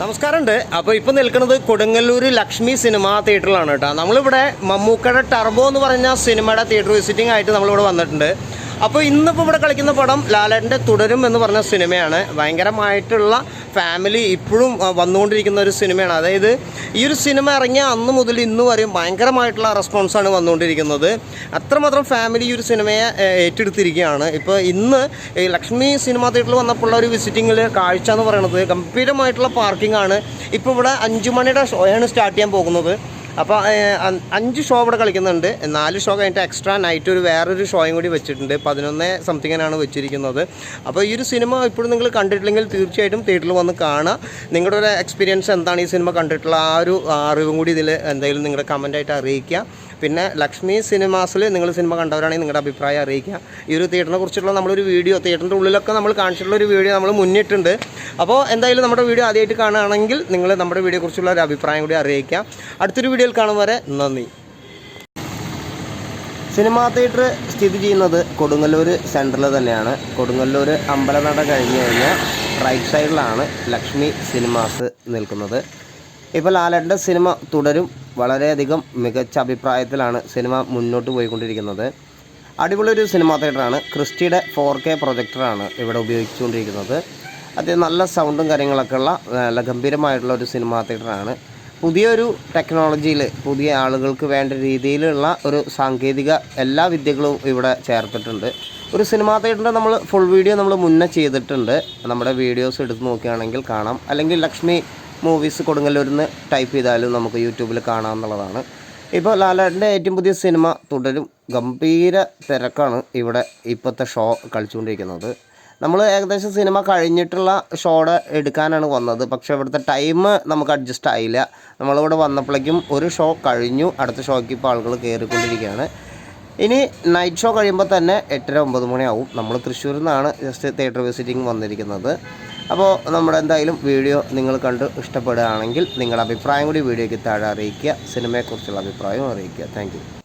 നമസ്കാരമുണ്ട്. അപ്പോൾ ഇപ്പോൾ നിൽക്കുന്നത് കൊടുങ്ങല്ലൂർ ലക്ഷ്മി സിനിമ തിയേറ്ററിലാണ് കേട്ടോ. നമ്മളിവിടെ മമ്മൂക്കയുടെ ടർബോ എന്ന് പറഞ്ഞ സിനിമയുടെ തിയേറ്റർ വിസിറ്റിംഗ് ആയിട്ട് നമ്മളിവിടെ വന്നിട്ടുണ്ട്. അപ്പോൾ ഇന്നിപ്പോൾ ഇവിടെ കളിക്കുന്ന പടം ലാലേട്ടന്റെ തുടരും എന്ന് പറഞ്ഞ സിനിമയാണ്. ഭയങ്കരമായിട്ടുള്ള ഫാമിലി ഇപ്പോഴും വന്നുകൊണ്ടിരിക്കുന്ന ഒരു സിനിമയാണ്. അതായത് ഈ ഒരു സിനിമ ഇറങ്ങിയ അന്ന് മുതൽ ഇന്ന് വരെയും ഭയങ്കരമായിട്ടുള്ള റെസ്പോൺസാണ് വന്നുകൊണ്ടിരിക്കുന്നത്. അത്രമാത്രം ഫാമിലി ഈ ഒരു സിനിമയെ ഏറ്റെടുത്തിരിക്കുകയാണ്. ഇപ്പോൾ ഇന്ന് ഈ ലക്ഷ്മി സിനിമ തിയേറ്ററിൽ വന്നപ്പോൾ ഒരു വിസിറ്റിങ്ങിൽ കാഴ്ച എന്ന് പറയുന്നത് ഗംഭീരമായിട്ടുള്ള പാർക്കിംഗ് ആണ്. ഇപ്പോൾ ഇവിടെ അഞ്ചു മണിയുടെ ഷോയാണ് സ്റ്റാർട്ട് ചെയ്യാൻ പോകുന്നത്. അപ്പോൾ അഞ്ച് ഷോ ഇവിടെ കളിക്കുന്നുണ്ട്. നാല് ഷോ കഴിഞ്ഞിട്ട് എക്സ്ട്രാ നൈറ്റ് ഒരു വേറൊരു ഷോയും കൂടി വെച്ചിട്ടുണ്ട്. പതിനൊന്ന് സംതിങ്ങിനാണ് വെച്ചിരിക്കുന്നത്. അപ്പോൾ ഈ ഒരു സിനിമ ഇപ്പോഴും നിങ്ങൾ കണ്ടിട്ടില്ലെങ്കിൽ തീർച്ചയായിട്ടും തിയേറ്ററിൽ വന്ന് കാണുക. നിങ്ങളുടെ ഒരു എക്സ്പീരിയൻസ് എന്താണ് ഈ സിനിമ കണ്ടിട്ടുള്ള ആ ഒരു അറിവും കൂടി ഇതിൽ എന്തെങ്കിലും നിങ്ങളുടെ കമന്റായിട്ട് അറിയിക്കുക. പിന്നെ ലക്ഷ്മി സിനിമാസിൽ നിങ്ങൾ സിനിമ കണ്ടവരാണെങ്കിൽ നിങ്ങളുടെ അഭിപ്രായം അറിയിക്കുക. ഈ ഒരു തിയേറ്ററിനെ കുറിച്ചുള്ള നമ്മളൊരു വീഡിയോ തിയേറ്ററിന്റെ ഉള്ളിലൊക്കെ നമ്മൾ കാണിച്ചിട്ടുള്ള ഒരു വീഡിയോ നമ്മൾ മുന്നിട്ടുണ്ട് അപ്പോൾ എന്തായാലും നമ്മുടെ വീഡിയോ ആദ്യമായിട്ട് കാണുകയാണെങ്കിൽ നിങ്ങൾ നമ്മുടെ വീഡിയോ കുറിച്ചുള്ള ഒരു അഭിപ്രായം കൂടി അറിയിക്കുക. അടുത്തൊരു വീഡിയോയിൽ കാണും വരെ നന്ദി. സിനിമാ തിയേറ്റർ സ്ഥിതി ചെയ്യുന്നത് കൊടുങ്ങല്ലൂർ സെന്ററിൽ തന്നെയാണ്. കൊടുങ്ങല്ലൂർ അമ്പലനട കഴിഞ്ഞ് കഴിഞ്ഞാൽ റൈറ്റ് സൈഡിലാണ് ലക്ഷ്മി സിനിമാസ് നിൽക്കുന്നത്. ഇപ്പോൾ ലാലേട്ടന്റെ സിനിമ തുടരും. വളരെയധികം മികച്ച അഭിപ്രായത്തിലാണ് സിനിമ മുന്നോട്ട് പോയിക്കൊണ്ടിരിക്കുന്നത്. അടിപൊളി ഒരു സിനിമാ തിയേറ്ററാണ്. ക്രിസ്റ്റിയുടെ ഫോർ കെ പ്രൊജക്ടറാണ് ഇവിടെ ഉപയോഗിച്ചുകൊണ്ടിരിക്കുന്നത്. അത് നല്ല സൗണ്ടും കാര്യങ്ങളൊക്കെ ഉള്ള നല്ല ഗംഭീരമായിട്ടുള്ള ഒരു സിനിമ തിയേറ്ററാണ്. പുതിയൊരു ടെക്നോളജിയിൽ പുതിയ ആളുകൾക്ക് വേണ്ട രീതിയിലുള്ള ഒരു സാങ്കേതിക എല്ലാ വിദ്യകളും ഇവിടെ ചേർത്തിട്ടുണ്ട്. ഒരു സിനിമാ തിയേറ്ററിന്റെ നമ്മൾ ഫുൾ വീഡിയോ നമ്മൾ മുന്നേ ചെയ്തിട്ടുണ്ട്. നമ്മുടെ വീഡിയോസ് എടുത്ത് നോക്കുകയാണെങ്കിൽ കാണാം. അല്ലെങ്കിൽ ലക്ഷ്മി മൂവീസ് കൊടുങ്ങല്ലൂരിൽ നിന്ന് ടൈപ്പ് ചെയ്താലും നമുക്ക് യൂട്യൂബിൽ കാണാമെന്നുള്ളതാണ് ഇപ്പോൾ ലാലേട്ടന്റെ ഏറ്റവും പുതിയ സിനിമ തുടരും. ഗംഭീര തിരക്കാണ് ഇവിടെ ഇപ്പോഴത്തെ ഷോ കളിച്ചുകൊണ്ടിരിക്കുന്നത്. നമ്മൾ ഏകദേശം സിനിമ കഴിഞ്ഞിട്ടുള്ള ഷോടെ എടുക്കാനാണ് വന്നത്. പക്ഷേ ഇവിടുത്തെ ടൈം നമുക്ക് അഡ്ജസ്റ്റ് ആയില്ല. നമ്മളിവിടെ വന്നപ്പോഴേക്കും ഒരു ഷോ കഴിഞ്ഞു. അടുത്ത ഷോയ്ക്ക് ഇപ്പോൾ ആളുകൾ കയറിക്കൊണ്ടിരിക്കുകയാണ് ഇനി നൈറ്റ് ഷോ കഴിയുമ്പോൾ തന്നെ എട്ടര ഒമ്പത് മണിയാവും. നമ്മൾ തൃശ്ശൂരിൽ നിന്നാണ് ജസ്റ്റ് തിയേറ്റർ വിസിറ്റിംഗ് വന്നിരിക്കുന്നത്. അപ്പോൾ നമ്മുടെ എന്തായാലും വീഡിയോ നിങ്ങൾ കണ്ട് ഇഷ്ടപ്പെടുകയാണെങ്കിൽ നിങ്ങളുടെ അഭിപ്രായം കൂടി വീഡിയോയ്ക്ക് താഴെ അറിയിക്കുക സിനിമയെക്കുറിച്ചുള്ള അഭിപ്രായവും അറിയിക്കുക. താങ്ക്